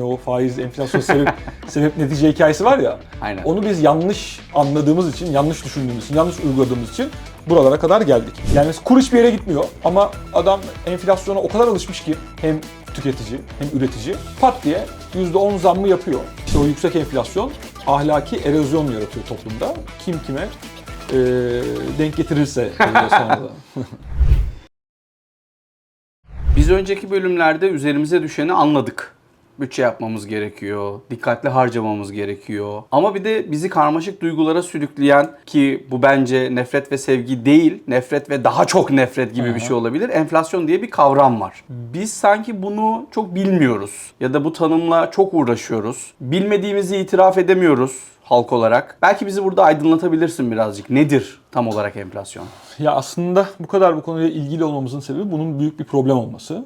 Hani o faiz, enflasyon sebep, sebep netice hikayesi var ya. Aynen. Onu biz yanlış anladığımız için, yanlış düşündüğümüz için, yanlış uyguladığımız için buralara kadar geldik. Yani kur hiçbir yere gitmiyor ama adam enflasyona o kadar alışmış ki hem tüketici hem üretici pat diye %10 zammı yapıyor. İşte o yüksek enflasyon ahlaki erozyon yaratıyor toplumda. Kim kime eee, denk getirirse sonra. Biz önceki bölümlerde üzerimize düşeni anladık. Bütçe yapmamız gerekiyor, dikkatli harcamamız gerekiyor. Ama bir de bizi karmaşık duygulara sürükleyen ki bu bence nefret ve sevgi değil, nefret ve daha çok nefret gibi bir şey olabilir. Enflasyon diye bir kavram var. Biz sanki bunu çok bilmiyoruz ya da bu tanımla çok uğraşıyoruz. Bilmediğimizi itiraf edemiyoruz halk olarak. Belki bizi burada aydınlatabilirsin birazcık. Nedir tam olarak enflasyon? Ya aslında bu kadar bu konuyla ilgili olmamızın sebebi bunun büyük bir problem olması.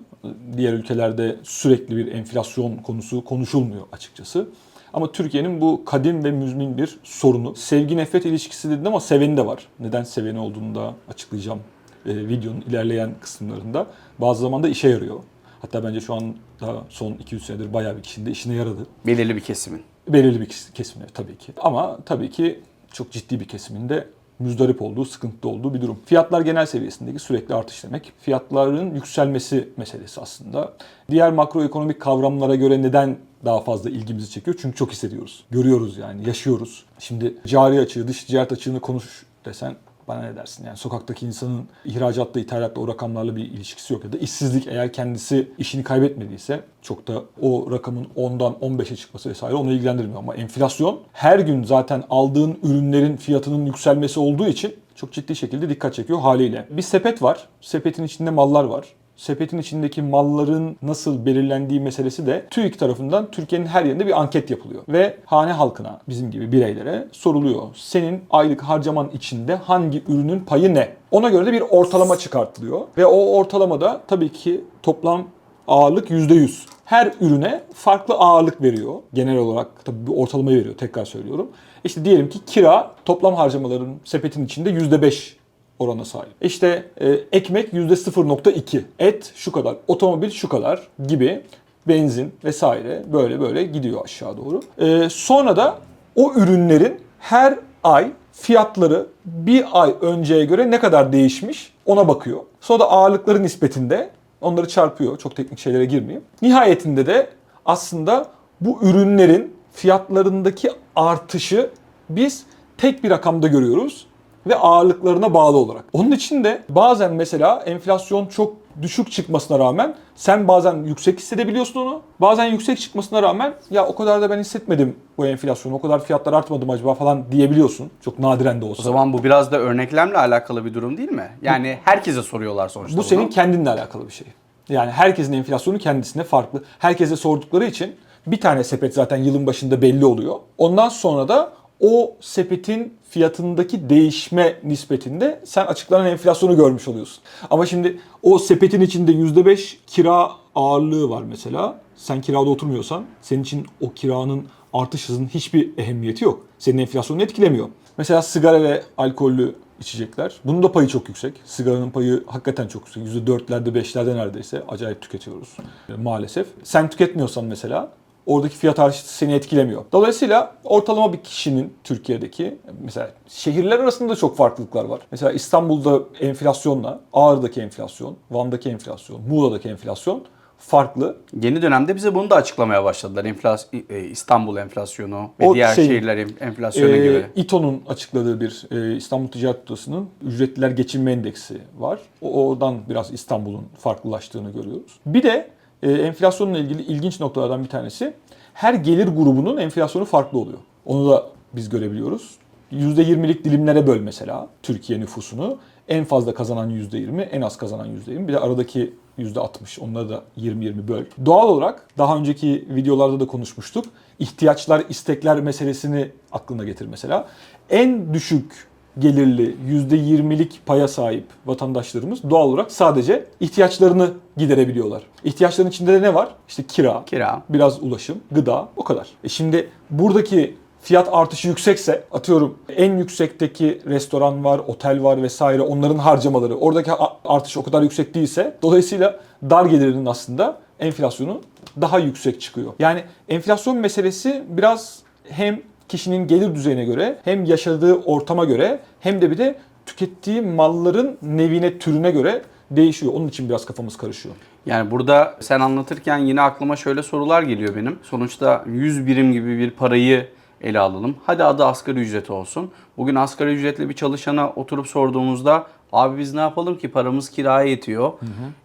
Diğer ülkelerde sürekli bir enflasyon konusu konuşulmuyor açıkçası. Ama Türkiye'nin bu kadim ve müzmin bir sorunu. Sevgi nefret ilişkisi dedin ama seveni de var. Neden seveni olduğunu da açıklayacağım e, videonun ilerleyen kısımlarında. Bazı zaman da işe yarıyor. Hatta bence şu an daha son 2-3 senedir bayağı bir kişinin de işine yaradı. Belirli bir kesimin. Belirli bir kes- kesimine tabii ki. Ama tabii ki çok ciddi bir kesiminde müzdarip olduğu, sıkıntıda olduğu bir durum. Fiyatlar genel seviyesindeki sürekli artış demek. Fiyatların yükselmesi meselesi aslında. Diğer makroekonomik kavramlara göre neden daha fazla ilgimizi çekiyor? Çünkü çok hissediyoruz. Görüyoruz yani, yaşıyoruz. Şimdi cari açığı, dış ticaret açığını konuş desen bana ne dersin? Yani sokaktaki insanın ihracatla, ithalatla o rakamlarla bir ilişkisi yok. Ya da işsizlik eğer kendisi işini kaybetmediyse çok da o rakamın 10'dan 15'e çıkması vesaire onu ilgilendirmiyor. Ama enflasyon her gün zaten aldığın ürünlerin fiyatının yükselmesi olduğu için çok ciddi şekilde dikkat çekiyor haliyle. Bir sepet var. Sepetin içinde mallar var. Sepetin içindeki malların nasıl belirlendiği meselesi de TÜİK tarafından Türkiye'nin her yerinde bir anket yapılıyor. Ve hane halkına, bizim gibi bireylere soruluyor. Senin aylık harcaman içinde hangi ürünün payı ne? Ona göre de bir ortalama çıkartılıyor. Ve o ortalamada tabii ki toplam ağırlık %100. Her ürüne farklı ağırlık veriyor. Genel olarak tabii bir ortalamayı veriyor tekrar söylüyorum. İşte diyelim ki kira toplam harcamaların sepetin içinde %5 orana sahip. İşte e, ekmek %0.2, et şu kadar, otomobil şu kadar gibi benzin vesaire böyle böyle gidiyor aşağı doğru. E, sonra da o ürünlerin her ay fiyatları bir ay önceye göre ne kadar değişmiş ona bakıyor. Sonra da ağırlıkları nispetinde onları çarpıyor. Çok teknik şeylere girmeyeyim. Nihayetinde de aslında bu ürünlerin fiyatlarındaki artışı biz tek bir rakamda görüyoruz ve ağırlıklarına bağlı olarak. Onun için de bazen mesela enflasyon çok düşük çıkmasına rağmen sen bazen yüksek hissedebiliyorsun onu. Bazen yüksek çıkmasına rağmen ya o kadar da ben hissetmedim bu enflasyonu. O kadar fiyatlar artmadı mı acaba falan diyebiliyorsun. Çok nadiren de olsa. O zaman bu biraz da örneklemle alakalı bir durum değil mi? Yani herkese soruyorlar sonuçta. Bu bunu. senin kendinle alakalı bir şey. Yani herkesin enflasyonu kendisine farklı. Herkese sordukları için bir tane sepet zaten yılın başında belli oluyor. Ondan sonra da o sepetin fiyatındaki değişme nispetinde sen açıklanan enflasyonu görmüş oluyorsun. Ama şimdi o sepetin içinde %5 kira ağırlığı var mesela. Sen kirada oturmuyorsan senin için o kiranın artış hızının hiçbir ehemmiyeti yok. Senin enflasyonunu etkilemiyor. Mesela sigara ve alkollü içecekler. Bunun da payı çok yüksek. Sigaranın payı hakikaten çok yüksek. %4'lerde 5'lerde neredeyse acayip tüketiyoruz maalesef. Sen tüketmiyorsan mesela oradaki fiyat artışı seni etkilemiyor. Dolayısıyla ortalama bir kişinin Türkiye'deki mesela şehirler arasında da çok farklılıklar var. Mesela İstanbul'da enflasyonla Ağrı'daki enflasyon, Van'daki enflasyon, Muğla'daki enflasyon farklı. Yeni dönemde bize bunu da açıklamaya başladılar. Enflas e, İstanbul enflasyonu ve O diğer şey, şehirler enflasyonu Ee, gibi. İTO'nun açıkladığı bir e, İstanbul Ticaret Odası'nın ücretliler geçinme endeksi var. O, oradan biraz İstanbul'un farklılaştığını görüyoruz. Bir de e, enflasyonla ilgili ilginç noktalardan bir tanesi her gelir grubunun enflasyonu farklı oluyor. Onu da biz görebiliyoruz. %20'lik dilimlere böl mesela Türkiye nüfusunu. En fazla kazanan %20, en az kazanan %20. Bir de aradaki %60 onları da 20-20 böl. Doğal olarak daha önceki videolarda da konuşmuştuk. İhtiyaçlar, istekler meselesini aklına getir mesela. En düşük gelirli %20'lik paya sahip vatandaşlarımız doğal olarak sadece ihtiyaçlarını giderebiliyorlar. İhtiyaçların içinde de ne var? İşte kira, Kira. biraz ulaşım, gıda o kadar. E şimdi buradaki fiyat artışı yüksekse atıyorum en yüksekteki restoran var, otel var vesaire onların harcamaları oradaki artış o kadar yüksek değilse dolayısıyla dar gelirinin aslında enflasyonu daha yüksek çıkıyor. Yani enflasyon meselesi biraz hem kişinin gelir düzeyine göre hem yaşadığı ortama göre hem de bir de tükettiği malların nevine, türüne göre değişiyor. Onun için biraz kafamız karışıyor. Yani burada sen anlatırken yine aklıma şöyle sorular geliyor benim. Sonuçta 100 birim gibi bir parayı ele alalım. Hadi adı asgari ücret olsun. Bugün asgari ücretli bir çalışana oturup sorduğumuzda abi biz ne yapalım ki paramız kiraya yetiyor.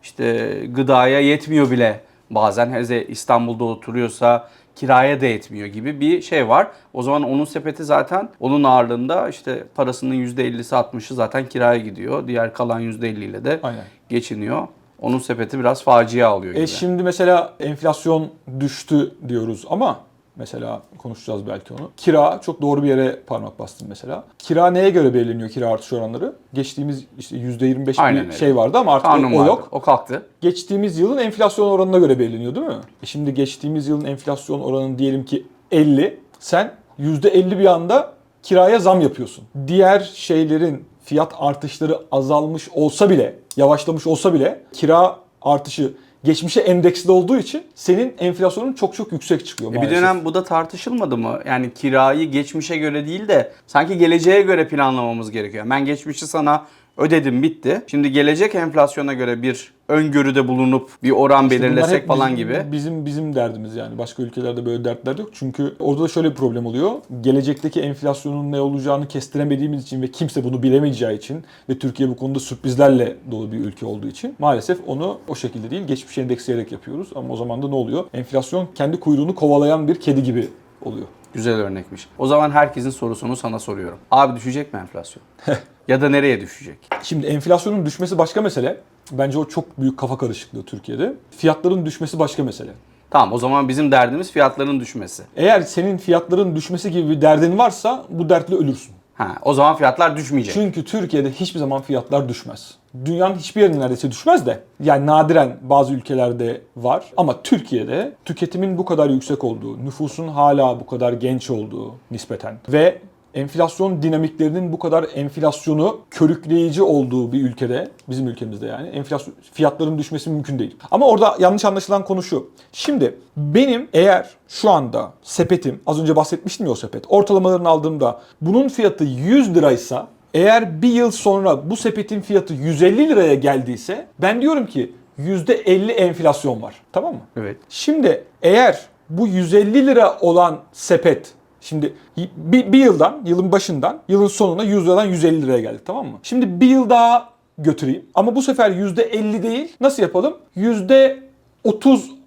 İşte gıdaya yetmiyor bile bazen. Hele İstanbul'da oturuyorsa kiraya da yetmiyor gibi bir şey var. O zaman onun sepeti zaten onun ağırlığında işte parasının %50'si 60'ı zaten kiraya gidiyor. Diğer kalan %50 ile de Aynen. geçiniyor. Onun sepeti biraz facia alıyor gibi. E şimdi mesela enflasyon düştü diyoruz ama mesela konuşacağız belki onu. Kira çok doğru bir yere parmak bastın mesela. Kira neye göre belirleniyor kira artış oranları? Geçtiğimiz işte %25 Aynen bir öyle. şey vardı ama artık Kanun o vardı. yok. O kalktı. Geçtiğimiz yılın enflasyon oranına göre belirleniyor değil mi? E şimdi geçtiğimiz yılın enflasyon oranı diyelim ki 50. Sen %50 bir anda kiraya zam yapıyorsun. Diğer şeylerin fiyat artışları azalmış olsa bile, yavaşlamış olsa bile kira artışı geçmişe endeksli olduğu için senin enflasyonun çok çok yüksek çıkıyor E bir maalesef. dönem bu da tartışılmadı mı? Yani kirayı geçmişe göre değil de sanki geleceğe göre planlamamız gerekiyor. Ben geçmişi sana ödedim bitti. Şimdi gelecek enflasyona göre bir öngörüde bulunup bir oran İşte belirlesek falan bizim, gibi. Bizim bizim derdimiz yani. Başka ülkelerde böyle dertler yok. Çünkü orada da şöyle bir problem oluyor. Gelecekteki enflasyonun ne olacağını kestiremediğimiz için ve kimse bunu bilemeyeceği için ve Türkiye bu konuda sürprizlerle dolu bir ülke olduğu için maalesef onu o şekilde değil geçmiş endeksleyerek yapıyoruz. Ama o zaman da ne oluyor? Enflasyon kendi kuyruğunu kovalayan bir kedi gibi oluyor. Güzel örnekmiş. O zaman herkesin sorusunu sana soruyorum. Abi düşecek mi enflasyon? ya da nereye düşecek? Şimdi enflasyonun düşmesi başka mesele. Bence o çok büyük kafa karışıklığı Türkiye'de. Fiyatların düşmesi başka mesele. Tamam o zaman bizim derdimiz fiyatların düşmesi. Eğer senin fiyatların düşmesi gibi bir derdin varsa bu dertle ölürsün. Ha, o zaman fiyatlar düşmeyecek. Çünkü Türkiye'de hiçbir zaman fiyatlar düşmez. Dünyanın hiçbir yerinde neredeyse düşmez de. Yani nadiren bazı ülkelerde var. Ama Türkiye'de tüketimin bu kadar yüksek olduğu, nüfusun hala bu kadar genç olduğu nispeten ve enflasyon dinamiklerinin bu kadar enflasyonu körükleyici olduğu bir ülkede, bizim ülkemizde yani enflasyon fiyatların düşmesi mümkün değil. Ama orada yanlış anlaşılan konu şu. Şimdi benim eğer şu anda sepetim, az önce bahsetmiştim ya o sepet, ortalamalarını aldığımda bunun fiyatı 100 liraysa eğer bir yıl sonra bu sepetin fiyatı 150 liraya geldiyse ben diyorum ki %50 enflasyon var. Tamam mı? Evet. Şimdi eğer bu 150 lira olan sepet Şimdi bir, bir yıldan, yılın başından, yılın sonuna 100 liradan 150 liraya geldik tamam mı? Şimdi bir yıl daha götüreyim. Ama bu sefer %50 değil. Nasıl yapalım? %30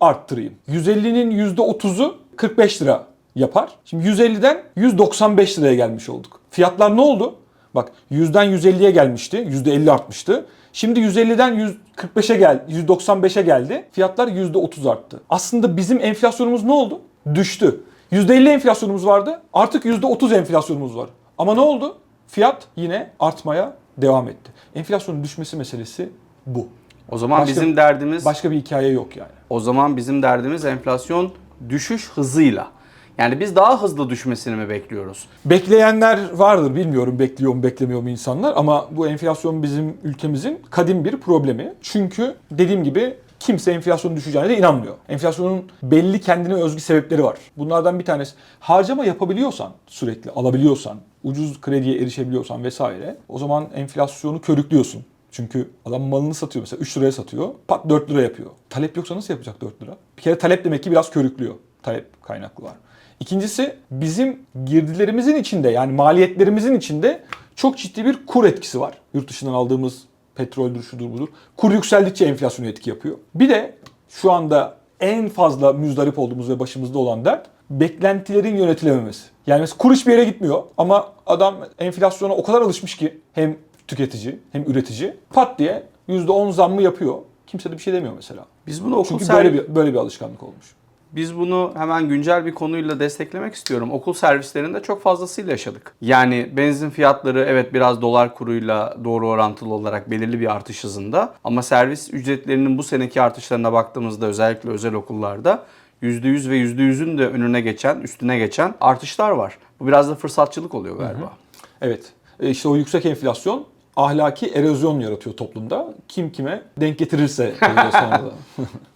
arttırayım. 150'nin %30'u 45 lira yapar. Şimdi 150'den 195 liraya gelmiş olduk. Fiyatlar ne oldu? Bak 100'den 150'ye gelmişti. %50 artmıştı. Şimdi 150'den 145'e geldi, 195'e geldi. Fiyatlar %30 arttı. Aslında bizim enflasyonumuz ne oldu? Düştü. %50 enflasyonumuz vardı. Artık %30 enflasyonumuz var. Ama ne oldu? Fiyat yine artmaya devam etti. Enflasyonun düşmesi meselesi bu. O zaman Başka- bizim derdimiz Başka bir hikaye yok yani. O zaman bizim derdimiz enflasyon düşüş hızıyla. Yani biz daha hızlı düşmesini mi bekliyoruz? Bekleyenler vardır. Bilmiyorum bekliyor mu beklemiyor mu insanlar ama bu enflasyon bizim ülkemizin kadim bir problemi. Çünkü dediğim gibi kimse enflasyonun düşeceğine de inanmıyor. Enflasyonun belli kendine özgü sebepleri var. Bunlardan bir tanesi harcama yapabiliyorsan, sürekli alabiliyorsan, ucuz krediye erişebiliyorsan vesaire o zaman enflasyonu körüklüyorsun. Çünkü adam malını satıyor mesela 3 liraya satıyor. Pat 4 lira yapıyor. Talep yoksa nasıl yapacak 4 lira? Bir kere talep demek ki biraz körüklüyor. Talep kaynaklı var. İkincisi bizim girdilerimizin içinde yani maliyetlerimizin içinde çok ciddi bir kur etkisi var. Yurt dışından aldığımız petroldür şudur budur. Kur yükseldikçe enflasyon etki yapıyor. Bir de şu anda en fazla müzdarip olduğumuz ve başımızda olan dert beklentilerin yönetilememesi. Yani mesela kur hiçbir yere gitmiyor ama adam enflasyona o kadar alışmış ki hem tüketici hem üretici pat diye %10 zammı yapıyor. Kimse de bir şey demiyor mesela. Biz bunu okul Çünkü böyle bir, böyle bir alışkanlık olmuş. Biz bunu hemen güncel bir konuyla desteklemek istiyorum. Okul servislerinde çok fazlasıyla yaşadık. Yani benzin fiyatları evet biraz dolar kuruyla doğru orantılı olarak belirli bir artış hızında. Ama servis ücretlerinin bu seneki artışlarına baktığımızda özellikle özel okullarda %100 ve %100'ün de önüne geçen, üstüne geçen artışlar var. Bu biraz da fırsatçılık oluyor galiba. Evet. E işte o yüksek enflasyon ahlaki erozyon yaratıyor toplumda. Kim kime denk getirirse sonra da.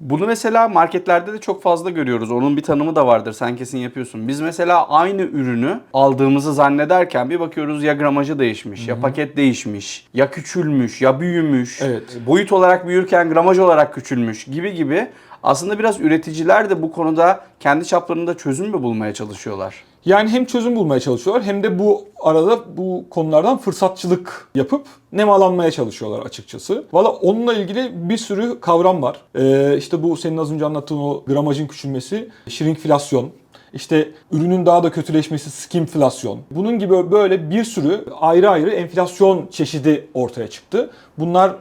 Bunu mesela marketlerde de çok fazla görüyoruz. Onun bir tanımı da vardır. Sen kesin yapıyorsun. Biz mesela aynı ürünü aldığımızı zannederken bir bakıyoruz ya gramajı değişmiş, ya paket değişmiş, ya küçülmüş, ya büyümüş. Evet. Boyut olarak büyürken gramaj olarak küçülmüş gibi gibi. Aslında biraz üreticiler de bu konuda kendi çaplarında çözüm mü bulmaya çalışıyorlar? Yani hem çözüm bulmaya çalışıyorlar hem de bu arada bu konulardan fırsatçılık yapıp nemalanmaya çalışıyorlar açıkçası. Valla onunla ilgili bir sürü kavram var. Ee, işte bu senin az önce anlattığın o gramajın küçülmesi, shrinkflasyon, işte ürünün daha da kötüleşmesi skimflasyon. Bunun gibi böyle bir sürü ayrı ayrı enflasyon çeşidi ortaya çıktı. Bunlar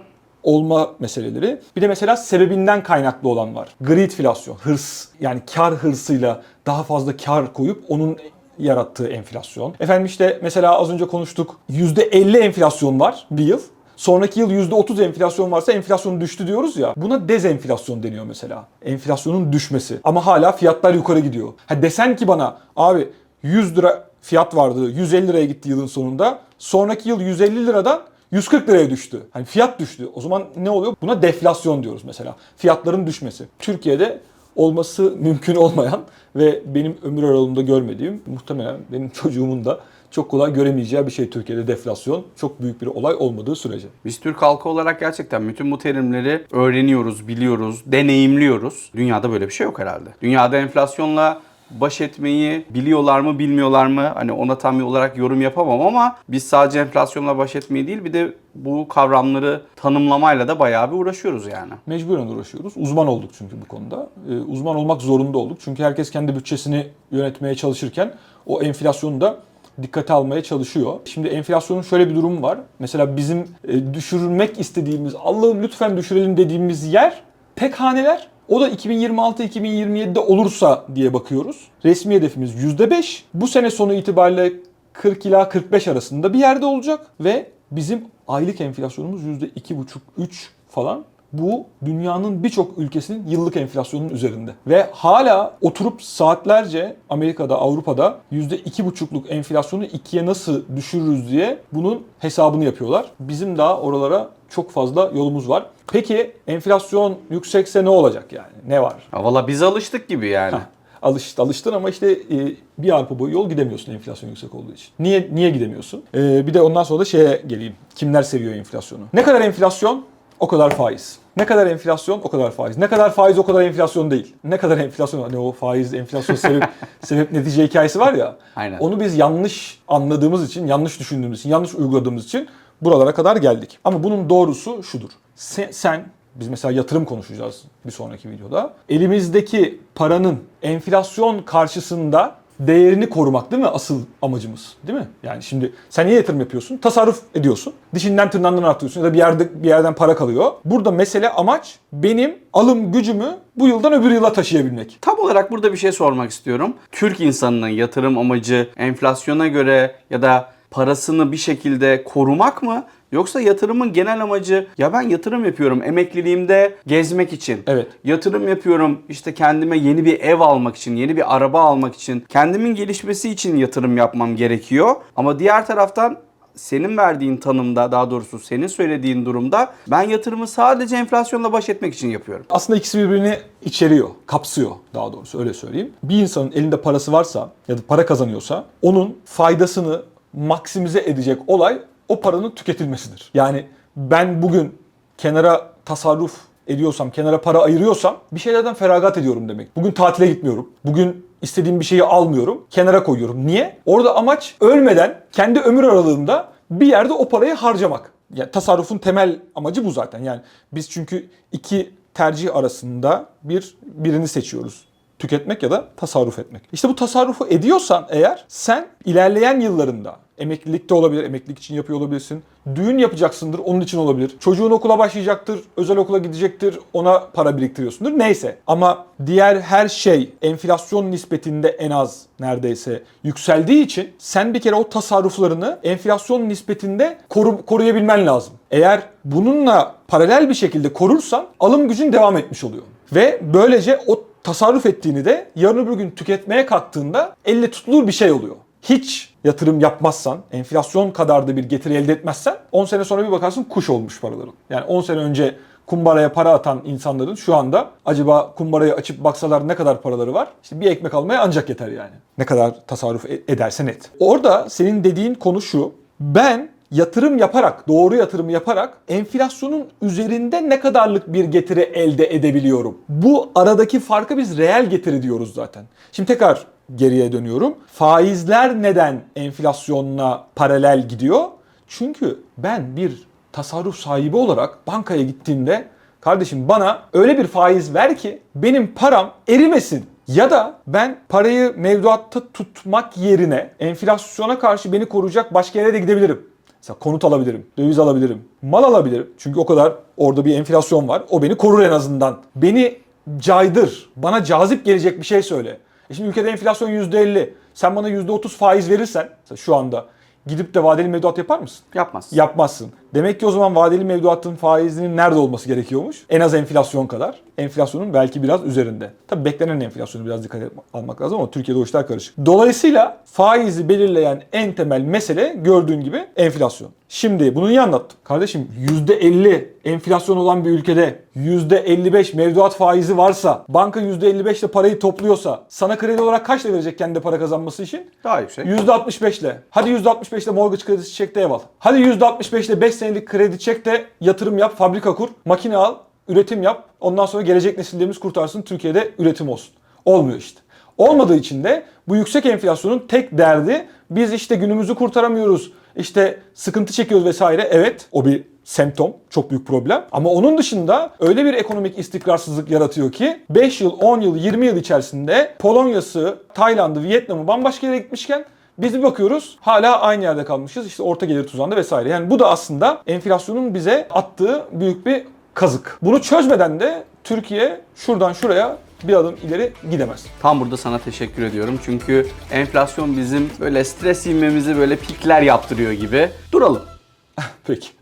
olma meseleleri. Bir de mesela sebebinden kaynaklı olan var. Greedflasyon, hırs. Yani kar hırsıyla daha fazla kar koyup onun yarattığı enflasyon. Efendim işte mesela az önce konuştuk. %50 enflasyon var bir yıl. Sonraki yıl %30 enflasyon varsa enflasyon düştü diyoruz ya. Buna dezenflasyon deniyor mesela. Enflasyonun düşmesi. Ama hala fiyatlar yukarı gidiyor. Ha desen ki bana abi 100 lira fiyat vardı 150 liraya gitti yılın sonunda. Sonraki yıl 150 liradan 140 liraya düştü. Hani fiyat düştü. O zaman ne oluyor? Buna deflasyon diyoruz mesela. Fiyatların düşmesi. Türkiye'de olması mümkün olmayan ve benim ömür aralığımda görmediğim muhtemelen benim çocuğumun da çok kolay göremeyeceği bir şey Türkiye'de deflasyon. Çok büyük bir olay olmadığı sürece. Biz Türk halkı olarak gerçekten bütün bu terimleri öğreniyoruz, biliyoruz, deneyimliyoruz. Dünyada böyle bir şey yok herhalde. Dünyada enflasyonla baş etmeyi biliyorlar mı bilmiyorlar mı hani ona tam olarak yorum yapamam ama biz sadece enflasyonla baş etmeyi değil bir de bu kavramları tanımlamayla da bayağı bir uğraşıyoruz yani. Mecburen uğraşıyoruz. Uzman olduk çünkü bu konuda. Ee, uzman olmak zorunda olduk. Çünkü herkes kendi bütçesini yönetmeye çalışırken o enflasyonu da dikkate almaya çalışıyor. Şimdi enflasyonun şöyle bir durumu var. Mesela bizim e, düşürmek istediğimiz, Allah'ım lütfen düşürelim dediğimiz yer tek haneler. O da 2026-2027'de olursa diye bakıyoruz. Resmi hedefimiz %5. Bu sene sonu itibariyle 40 ila 45 arasında bir yerde olacak ve bizim aylık enflasyonumuz %2,5-3 falan. Bu dünyanın birçok ülkesinin yıllık enflasyonun üzerinde. Ve hala oturup saatlerce Amerika'da, Avrupa'da %2,5'luk enflasyonu ikiye nasıl düşürürüz diye bunun hesabını yapıyorlar. Bizim daha oralara çok fazla yolumuz var. Peki enflasyon yüksekse ne olacak yani? Ne var? Ya valla biz alıştık gibi yani. Heh, Alış, alıştın ama işte e, bir arpa boyu yol gidemiyorsun enflasyon yüksek olduğu için. Niye niye gidemiyorsun? E, bir de ondan sonra da şeye geleyim. Kimler seviyor enflasyonu? Ne kadar enflasyon? O kadar faiz. Ne kadar enflasyon? O kadar faiz. Ne kadar faiz? O kadar enflasyon değil. Ne kadar enflasyon? Hani o faiz, enflasyon sebep, sebep netice hikayesi var ya. Aynen. Onu biz yanlış anladığımız için, yanlış düşündüğümüz için, yanlış uyguladığımız için buralara kadar geldik. Ama bunun doğrusu şudur. Sen, sen biz mesela yatırım konuşacağız bir sonraki videoda. Elimizdeki paranın enflasyon karşısında değerini korumak değil mi asıl amacımız? Değil mi? Yani şimdi sen niye yatırım yapıyorsun? Tasarruf ediyorsun. Dişinden tırnağından artıyorsun ya da bir yerde bir yerden para kalıyor. Burada mesele amaç benim alım gücümü bu yıldan öbür yıla taşıyabilmek. Tam olarak burada bir şey sormak istiyorum. Türk insanının yatırım amacı enflasyona göre ya da parasını bir şekilde korumak mı? Yoksa yatırımın genel amacı ya ben yatırım yapıyorum emekliliğimde gezmek için. Evet. Yatırım yapıyorum işte kendime yeni bir ev almak için, yeni bir araba almak için, kendimin gelişmesi için yatırım yapmam gerekiyor. Ama diğer taraftan senin verdiğin tanımda daha doğrusu senin söylediğin durumda ben yatırımı sadece enflasyonla baş etmek için yapıyorum. Aslında ikisi birbirini içeriyor, kapsıyor daha doğrusu öyle söyleyeyim. Bir insanın elinde parası varsa ya da para kazanıyorsa onun faydasını maksimize edecek olay o paranın tüketilmesidir. Yani ben bugün kenara tasarruf ediyorsam, kenara para ayırıyorsam bir şeylerden feragat ediyorum demek. Bugün tatile gitmiyorum. Bugün istediğim bir şeyi almıyorum. Kenara koyuyorum. Niye? Orada amaç ölmeden kendi ömür aralığında bir yerde o parayı harcamak. Ya tasarrufun temel amacı bu zaten. Yani biz çünkü iki tercih arasında bir birini seçiyoruz. Tüketmek ya da tasarruf etmek. İşte bu tasarrufu ediyorsan eğer sen ilerleyen yıllarında emeklilikte olabilir, emeklilik için yapıyor olabilirsin. Düğün yapacaksındır, onun için olabilir. Çocuğun okula başlayacaktır, özel okula gidecektir, ona para biriktiriyorsundur. Neyse. Ama diğer her şey enflasyon nispetinde en az neredeyse yükseldiği için sen bir kere o tasarruflarını enflasyon nispetinde koru, koruyabilmen lazım. Eğer bununla paralel bir şekilde korursan alım gücün devam etmiş oluyor. Ve böylece o tasarruf ettiğini de yarın öbür gün tüketmeye kalktığında elle tutulur bir şey oluyor. Hiç yatırım yapmazsan, enflasyon kadar da bir getiri elde etmezsen 10 sene sonra bir bakarsın kuş olmuş paraların. Yani 10 sene önce kumbaraya para atan insanların şu anda acaba kumbarayı açıp baksalar ne kadar paraları var? İşte bir ekmek almaya ancak yeter yani. Ne kadar tasarruf e- edersen et. Orada senin dediğin konu şu. Ben yatırım yaparak, doğru yatırım yaparak enflasyonun üzerinde ne kadarlık bir getiri elde edebiliyorum? Bu aradaki farkı biz reel getiri diyoruz zaten. Şimdi tekrar geriye dönüyorum. Faizler neden enflasyonla paralel gidiyor? Çünkü ben bir tasarruf sahibi olarak bankaya gittiğimde kardeşim bana öyle bir faiz ver ki benim param erimesin. Ya da ben parayı mevduatta tutmak yerine enflasyona karşı beni koruyacak başka yere de gidebilirim. Mesela konut alabilirim, döviz alabilirim, mal alabilirim. Çünkü o kadar orada bir enflasyon var. O beni korur en azından. Beni caydır, bana cazip gelecek bir şey söyle. E şimdi ülkede enflasyon %50. Sen bana %30 faiz verirsen şu anda gidip de vadeli mevduat yapar mısın? Yapmaz. Yapmazsın. Demek ki o zaman vadeli mevduatın faizinin nerede olması gerekiyormuş? En az enflasyon kadar. Enflasyonun belki biraz üzerinde. Tabii beklenen enflasyonu biraz dikkat almak lazım ama Türkiye'de o işler karışık. Dolayısıyla faizi belirleyen en temel mesele gördüğün gibi enflasyon. Şimdi bunu niye anlattım? Kardeşim %50 enflasyon olan bir ülkede %55 mevduat faizi varsa, banka %55 ile parayı topluyorsa sana kredi olarak kaç lira verecek kendi para kazanması için? Daha yüksek. %65 ile. Hadi %65 ile mortgage kredisi çek de ev al. Hadi %65 ile 5 senelik kredi çek de yatırım yap, fabrika kur, makine al, üretim yap. Ondan sonra gelecek nesillerimiz kurtarsın, Türkiye'de üretim olsun. Olmuyor işte. Olmadığı için de bu yüksek enflasyonun tek derdi biz işte günümüzü kurtaramıyoruz. işte sıkıntı çekiyoruz vesaire. Evet o bir semptom, çok büyük problem. Ama onun dışında öyle bir ekonomik istikrarsızlık yaratıyor ki 5 yıl, 10 yıl, 20 yıl içerisinde Polonya'sı, Tayland'ı, Vietnam'ı bambaşka yere gitmişken biz bir bakıyoruz hala aynı yerde kalmışız. İşte orta gelir tuzağında vesaire. Yani bu da aslında enflasyonun bize attığı büyük bir kazık. Bunu çözmeden de Türkiye şuradan şuraya bir adım ileri gidemez. Tam burada sana teşekkür ediyorum. Çünkü enflasyon bizim böyle stres inmemizi böyle pikler yaptırıyor gibi. Duralım. Peki.